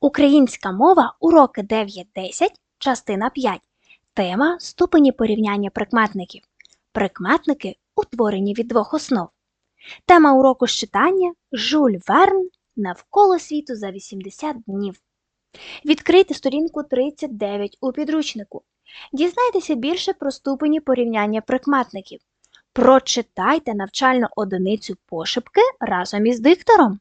Українська мова, уроки 9-10, частина 5. Тема ступені порівняння прикметників. Прикметники утворені від двох основ. Тема уроку з читання Жюль Верн Навколо світу за 80 днів. Відкрийте сторінку 39 у підручнику. Дізнайтеся більше про ступені порівняння прикметників. Прочитайте навчальну одиницю пошепки разом із диктором.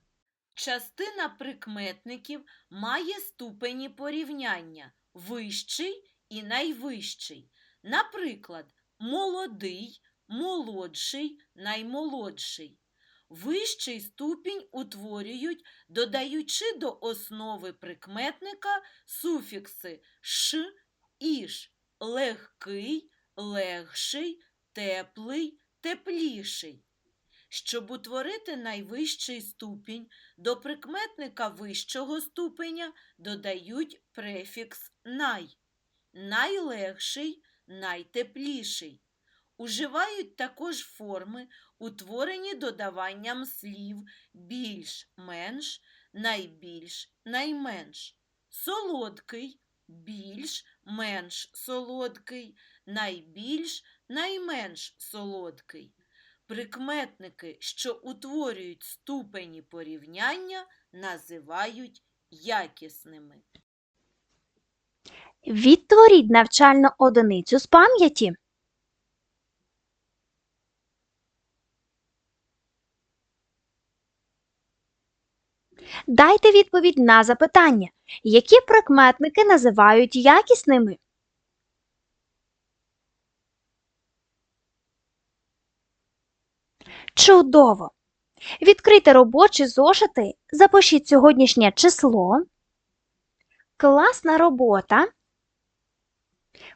Частина прикметників має ступені порівняння вищий і найвищий. Наприклад, молодий, молодший, наймолодший. Вищий ступінь утворюють, додаючи до основи прикметника суфікси ш, іш, легкий, легший, теплий, тепліший. Щоб утворити найвищий ступінь, до прикметника вищого ступеня додають префікс най. Найлегший, найтепліший. Уживають також форми, утворені додаванням слів більш-менш, найбільш, найменш. Солодкий, більш, менш солодкий, найбільш, найменш солодкий. Прикметники, що утворюють ступені порівняння, називають якісними. Відтворіть навчальну одиницю з пам'яті. Дайте відповідь на запитання, які прикметники називають якісними. Чудово! Відкрийте робочі зошити, запишіть сьогоднішнє число. Класна робота.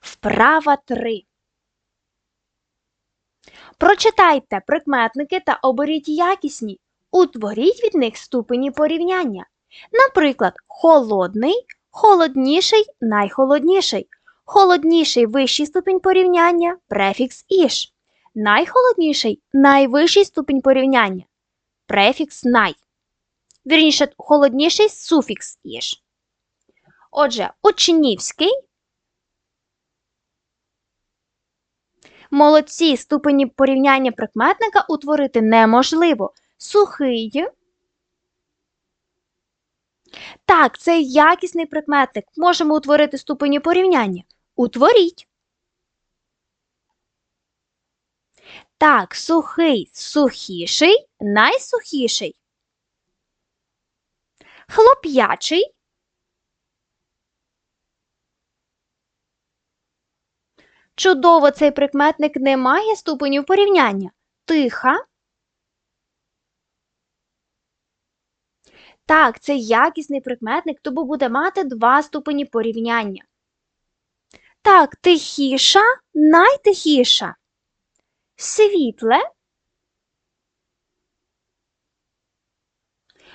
Вправа 3. Прочитайте прикметники та оберіть якісні. Утворіть від них ступені порівняння. Наприклад, холодний, холодніший, найхолодніший. Холодніший вищий ступінь порівняння префікс іш. Найхолодніший найвищий ступінь порівняння префікс най. Вірніше, холодніший суфікс іш. Отже, учнівський. Молодці ступені порівняння прикметника утворити неможливо. Сухий. Так, це якісний прикметник. Можемо утворити ступені порівняння. Утворіть. Так, сухий, сухіший, найсухіший. Хлоп'ячий. Чудово, цей прикметник не має ступенів порівняння. Тиха. Так, це якісний прикметник, тому буде мати два ступені порівняння. Так, тихіша, найтихіша. Світле.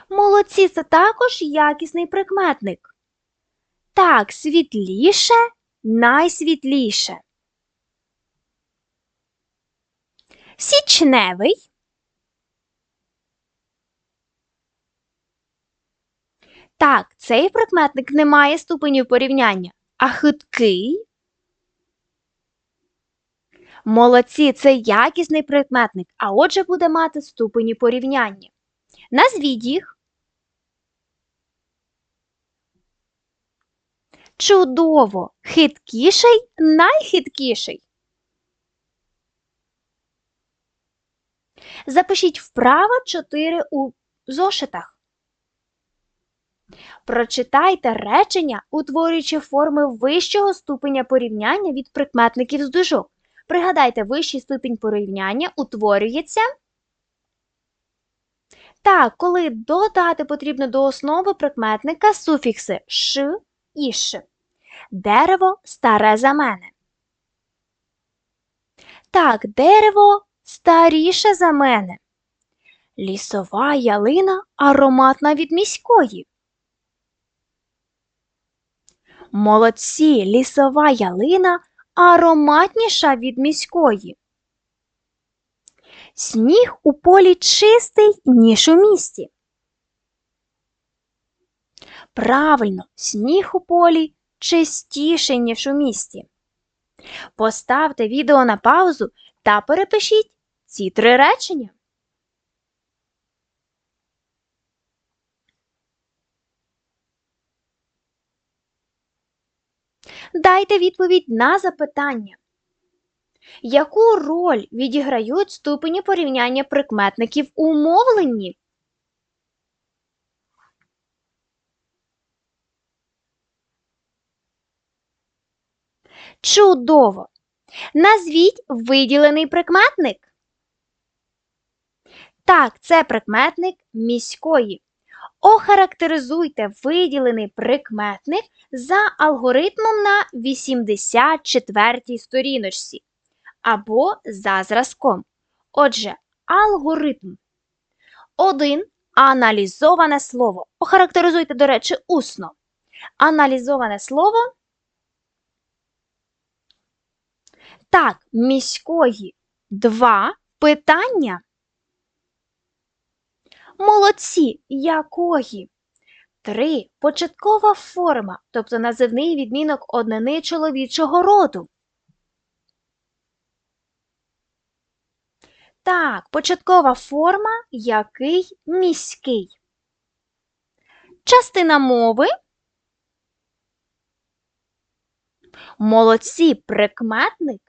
Молодці, це також якісний прикметник. Так, світліше, найсвітліше. Січневий. Так, цей прикметник не має ступенів порівняння, а хиткий. Молодці, це якісний прикметник, а отже буде мати ступені порівняння. Назвіть їх. Чудово! Хиткіший найхиткіший. Запишіть вправо 4 у зошитах. Прочитайте речення, утворюючи форми вищого ступеня порівняння від прикметників з дужок. Пригадайте, вищий ступінь порівняння утворюється. Так, коли додати потрібно до основи прикметника суфікси ш і ш. Дерево старе за мене. Так, дерево старіше за мене. Лісова ялина ароматна від міської. Молодці, лісова ялина ароматніша від міської. Сніг у полі чистий, ніж у місті. Правильно, сніг у полі чистіший, ніж у місті. Поставте відео на паузу та перепишіть ці три речення. Дайте відповідь на запитання. Яку роль відіграють ступені порівняння прикметників у мовленні? Чудово! Назвіть виділений прикметник. Так, це прикметник міської. Охарактеризуйте виділений прикметник за алгоритмом на 84 сторіночці або за зразком. Отже, алгоритм. 1. Аналізоване слово. Охарактеризуйте, до речі, усно. Аналізоване слово. Так, міської. 2. Питання. Молодці. Якої? 3. Початкова форма, тобто називний відмінок однини чоловічого роду. Так, початкова форма який міський. Частина мови. Молодці прикметник.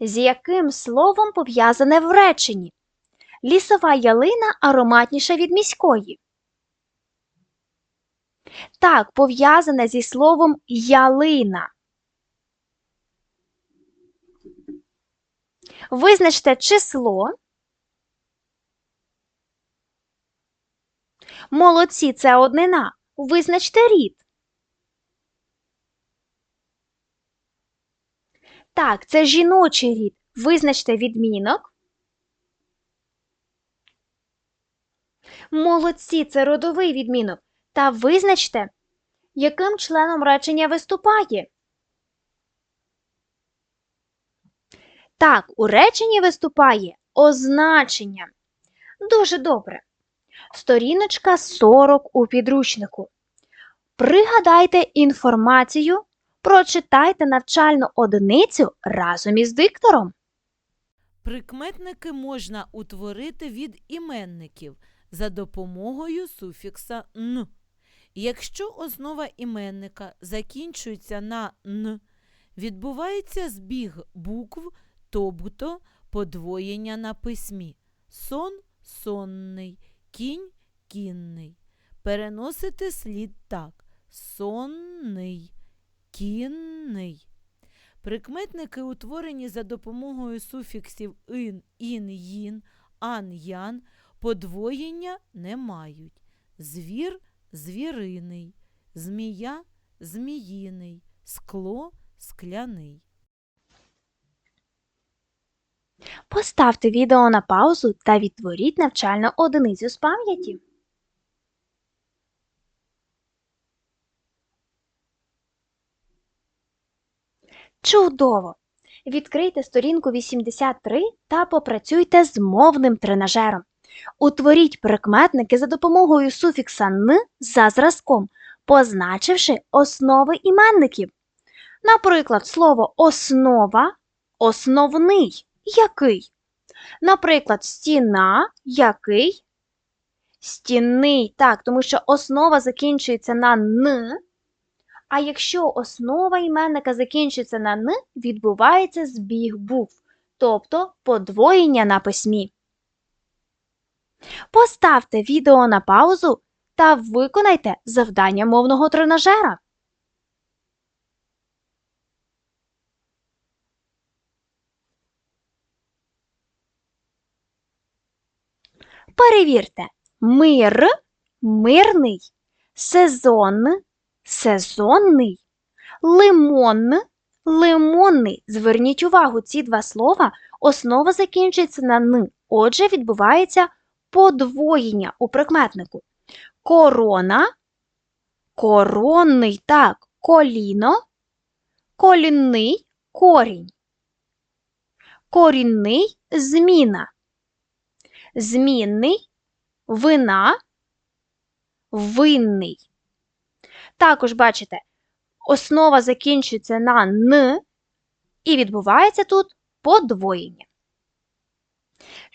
З яким словом пов'язане в реченні? Лісова ялина ароматніша від міської. Так, пов'язане зі словом ялина. Визначте число. Молодці це однина. Визначте рід. Так, це жіночий рід. Визначте відмінок. Молодці це родовий відмінок. Та визначте, яким членом речення виступає. Так, у реченні виступає означення. Дуже добре. Сторіночка 40 у підручнику. Пригадайте інформацію, прочитайте навчальну одиницю разом із диктором. Прикметники можна утворити від іменників за допомогою суфікса н. Якщо основа іменника закінчується на н, відбувається збіг букв, тобто подвоєння на письмі. Сон сонний, кінь кінний. Переносити слід так: сонний, кінний. Прикметники, утворені за допомогою суфіксів ин, ін, їн, ан, ян, подвоєння не мають. Звір звіриний, змія зміїний, скло скляний. Поставте відео на паузу та відтворіть навчальну одиницю з пам'яті. Чудово! Відкрийте сторінку 83 та попрацюйте з мовним тренажером. Утворіть прикметники за допомогою суфікса н за зразком, позначивши основи іменників. Наприклад, слово основа основний який. Наприклад, стіна який? Стінний, так, тому що основа закінчується на н. А якщо основа іменника закінчується на н, відбувається збіг букв, тобто подвоєння на письмі. Поставте відео на паузу та виконайте завдання мовного тренажера. Перевірте. Мир мирний, сезон сезонний, лимон лимонний. Зверніть увагу, ці два слова основа закінчується на н. Отже, відбувається подвоєння у прикметнику. Корона, коронний, так, коліно, колінний корінь. Корінний зміна. Змінний вина, винний. Також бачите, основа закінчується на н, і відбувається тут подвоєння.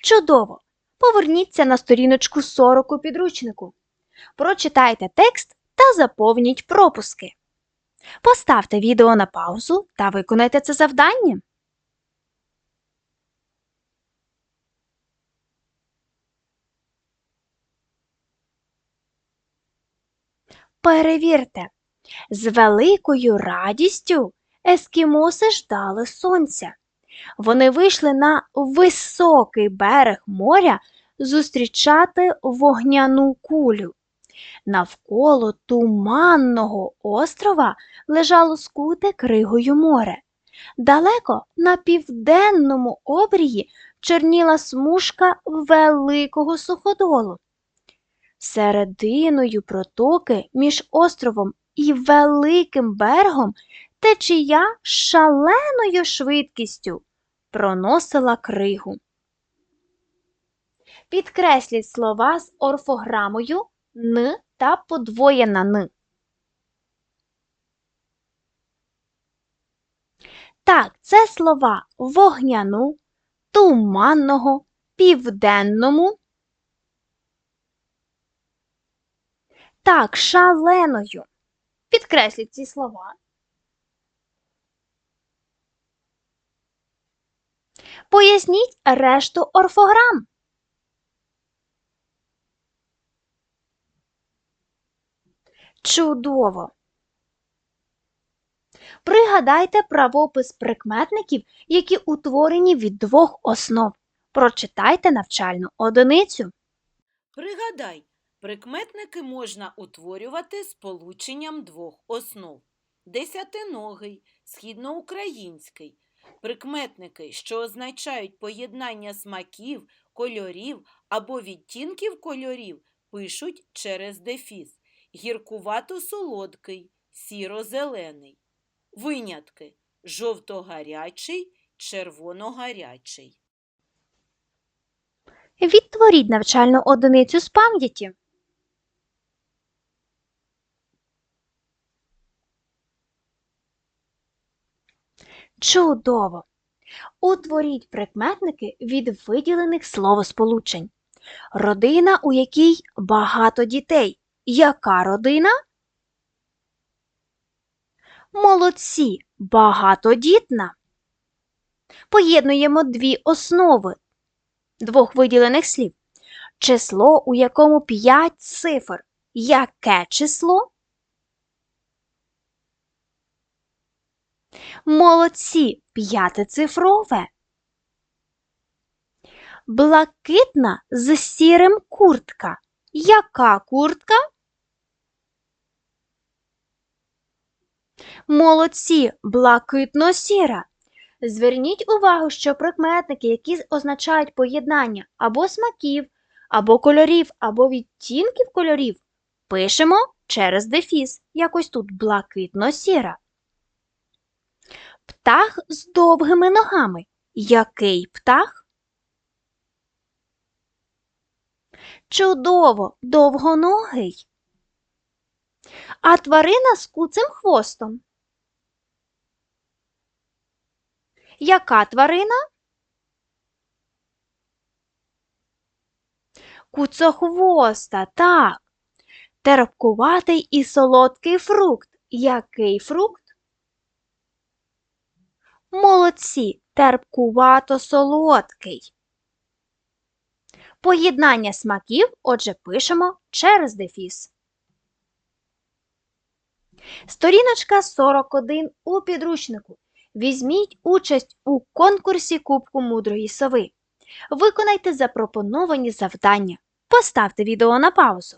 Чудово! Поверніться на сторіночку 40 у підручнику. Прочитайте текст та заповніть пропуски. Поставте відео на паузу та виконайте це завдання. Перевірте, з великою радістю ескімоси ждали сонця. Вони вийшли на високий берег моря зустрічати вогняну кулю. Навколо туманного острова лежало скуте кригою море. Далеко на південному обрії чорніла смужка великого суходолу. Серединою протоки між островом і великим берегом течія шаленою швидкістю проносила кригу. Підкресліть слова з орфограмою н та подвоєна н. Так, це слова вогняну, туманного, південному. Так, шаленою. Підкресліть ці слова. Поясніть решту орфограм. Чудово! Пригадайте правопис прикметників, які утворені від двох основ. Прочитайте навчальну одиницю. Пригадай, прикметники можна утворювати сполученням двох основ. Десятиногий, східноукраїнський. Прикметники, що означають поєднання смаків, кольорів або відтінків кольорів, пишуть через дефіс. Гіркувато-солодкий, сіро-зелений. Винятки жовто-гарячий, червоно-гарячий. Відтворіть навчальну одиницю з пам'яті. Чудово! Утворіть прикметники від виділених словосполучень. Родина, у якій багато дітей. Яка родина? Молодці, багатодітна. Поєднуємо дві основи двох виділених слів. Число, у якому 5 цифр. Яке число? Молодці, п'ятицифрове. Блакитна з сірим куртка. Яка куртка? Молодці, блакитно-сіра. Зверніть увагу, що прикметники, які означають поєднання або смаків, або кольорів, або відтінків кольорів, пишемо через дефіс, якось тут блакитно-сіра. Птах з довгими ногами. Який птах? Чудово, довгоногий. А тварина з куцим хвостом. Яка тварина? Куцохвоста, так. Терпкуватий і солодкий фрукт. Який фрукт? Молодці, терпкувато солодкий. Поєднання смаків, отже, пишемо через дефіс. Сторіночка 41 у підручнику. Візьміть участь у конкурсі Кубку мудрої сови. Виконайте запропоновані завдання. Поставте відео на паузу.